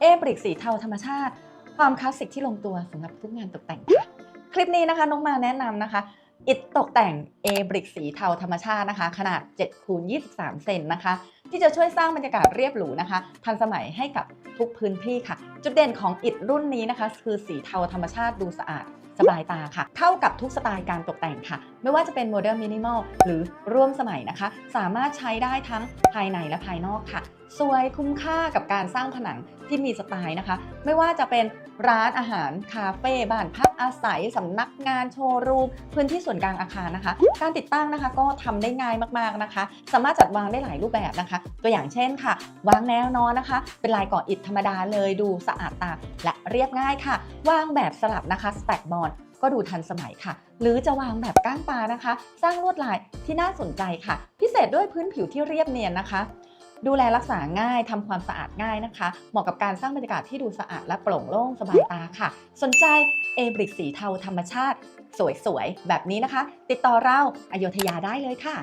เอบริกสีเทาธรรมชาติ ความคลาสสิกที่ลงตัวสำหรับทุกงานตกแต่งค่ะ คลิปนี้นะคะน้องมาแนะนำนะคะ อิฐตกแต่งเอบริกสีเทาธรรมชาตินะคะ ขนาด7คูณ23 เซนนะคะ ที่จะช่วยสร้างบรรยากาศเรียบหรูนะคะ ทันสมัยให้กับทุกพื้นที่ค่ะ จุดเด่นของอิฐรุ่นนี้นะคะ คือสีเทาธรรมชาติดูสะอาดสบายตาค่ะ เข้ากับทุกสไตล์การตกแต่งค่ะ ไม่ว่าจะเป็นโมเดิร์นมินิมอลหรือร่วมสมัยนะคะ สามารถใช้ได้ทั้งภายในและภายนอกค่ะ สวยคุ้มค่ากับการสร้างผนังที่มีสไตล์นะคะ ไม่ว่าจะเป็นร้านอาหารคาเฟ่บ้านพักอาศัยสำนักงานโชว์รูมพื้นที่ส่วนกลางอาคารนะคะ การติดตั้งนะคะก็ทำได้ง่ายมากๆนะคะ สามารถจัดวางได้หลายรูปแบบนะคะ ตัวอย่างเช่นค่ะ วางแนวนอนนะคะ เป็นลายก่ออิฐธรรมดาเลยดูสะอาดตาและเรียบง่ายค่ะ วางแบบสลับนะคะสแต็กบอลก็ดูทันสมัยค่ะ หรือจะวางแบบก้านปลานะคะ สร้างลวดลายที่น่าสนใจค่ะ พิเศษด้วยพื้นผิวที่เรียบเนียนนะคะ ดูแลรักษาง่ายทำความสะอาดง่ายนะคะ เหมาะกับการสร้างบรรยากาศที่ดูสะอาดและโปร่งโล่งสบายตาค่ะ สนใจเอบริกสีเทาธรรมชาติ สวยๆ แบบนี้นะคะ ติดต่อเราอโยธยาได้เลยค่ะ